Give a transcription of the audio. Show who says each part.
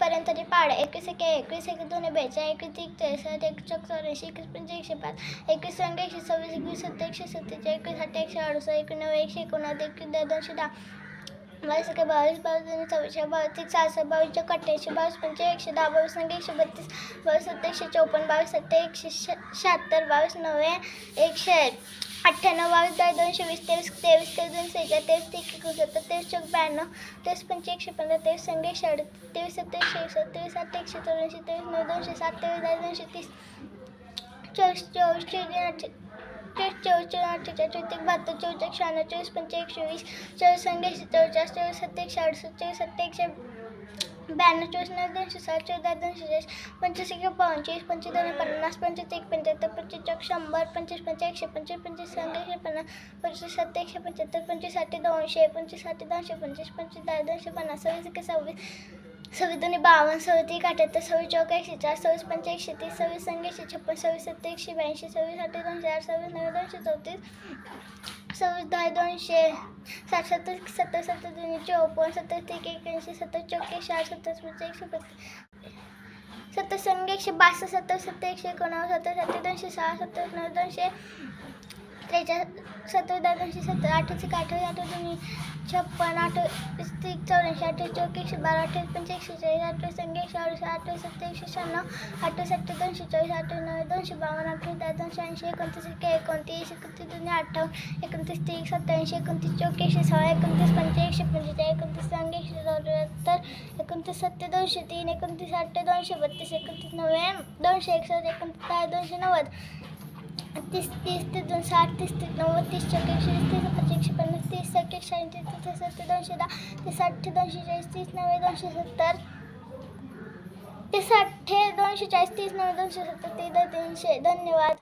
Speaker 1: पर्यंत तरी पाड. एकवीस एक एकवीस एक दोन बेचाळीस एकवीस एक त्रेसष्ट एक चौऱ्याऐंशी एकवीस पंचे एकशे पाच एकवीस रंग एकशे सव्वीस एकवीस सत्तर एकशे सत्तेचाळीस एकवीस अठ्ठ्याऐंशी एकशे अडुसष्ट एकवीस एकशे एकोणनव्वद एकवीस दहा दोनशे दहा बावीस एक बावीस बावीस दोन चौशे बावीस सहाशे बावीस चौक अठ्ठ्याऐंशी बावीस पंचे एकशे दहा बावीस संघ एकशे बत्तीस बावीस सत्तर एकशे चौपन्न बावीस सत्तर एकशे श शहात्तर बावीस नव्वे एकशे अठ्ठ्याण्णव बावीस दहा दोनशे वीस तेवीस तेवीस तेवीस दोनशे एकेचाळीस तेवीस ते एकोणसत्तर तेवीस चौक ब्याण्णव तेवीस पंचे एकशे पंधरा तेवीस संघ एकशे अडतीस तेवीस सत्तर एकशे एकसष्ट तेवीस आठ एकशे चौऱ्याऐंशी तेवीस नऊ दोनशे सात तेवीस दहा दोनशे तीस चोवीस चोवीस चोवीस आठशे चोवीस चोवीस अठ्ठेचाळीस चौतीस बहात्तर चौचाळीस शहाण्णव चोवीस पंचे एकशे वीस चोवीस ऐंशी एकशे चौचाळीस चोवीस सत्तर एकशे अडुसष्ट चोवीस सत्तर एकशे ब्याण्णव चोवीस नऊ दोनशे सात चौदा दोनशे चाळीस पंचवीस एक बावन्न चोवीस पंचवीस दोन पन्नास पंचवीस एक पंच्याहत्तर पंचवीस चौक शंभर पंचवीस पंच एकशे पंचवीस पंचवीस एकशे पन्नास पंचवीस सत्ता एकशे पंच्याहत्तर पंचवीससाठी दोनशे पंचवीससाठी दोनशे पंचवीस पंचवीस दहा दोनशे पन्नास सव्वीस एक सव्वीस सव्वीस दोन्ही बावन्न सव्वीस अठ्याहत्तर सव्वीस चौक एकशे चार सव्वीस पंच एकशे तीस सव्वीस संघ एकशे छप्पन सव्वीस सत्तर एकशे ब्याऐंशी सव्वीससाठी दोनशे आठ सव्वीस नऊ दोनशे चौतीस सव्वीस दहा दोनशे साठ सत्तर सत्तर सत्तर दोन्ही चौपन्न सत्तर एक एकऐंशी सत्तर चौक एकशे आठ सत्तर पंच एकशे बत्तीस सत्तर संघ एकशे बासष्ट सत्तर सत्तर एकशे एकोणनव्वद सत्तर सत्तर दोनशे सहा सत्तर नऊ दोनशे त्रेचाळीस सत्तर दादांची दोनशे सत्तर अठ्ठावीस एक आठवीस अठ्ठावीस दोन्ही छप्पन अठ्ठावीस तीस चौऱ्याऐंशी अठ्ठावीस चौक एकशे बारा अठ्ठावीस पंच एकशे चाळीस अठ्ठावीस संघ अडीचशे अठ्ठावीस सत्तर एकशे शहाण्णव अठ्ठावीस अठ्ठावीस दोनशे चोवीस अठ्ठावीस नऊ दोनशे बावन्न अठ्ठावीस दहा दोनशे ऐंशी एकोणतीस एक एकोणतीस एकोणतीस दोन्ही अठ्ठावन्न एकोणतीस तीस सत्त्याऐंशी एकोणतीस चौक सहा एकोणतीस पंच एकशे पंचेचाळीस एकोणतीस संघ एकशे चौऱ्याहत्तर एकोणतीस सत्ते दोनशे तीन एकोणतीस अठ्ठे दोनशे बत्तीस एकोणतीस नव्याण्णव दोनशे एकसष्ट एकोणतीस दहा दोनशे नव्वद तीस तीस ते दोन साठ तीस ते नव्वद तीस चौक एकशे तीस एकशे पन्नास तीस एक एकशे ऐंशी तीस सत्तर दोनशे दहा ते साठ दोनशे चाळीस तीस नव्वे दोनशे सत्तर. ते साठ दोनशे चाळीस तीस नव्वे दोनशे सत्तर तीस तीनशे. धन्यवाद.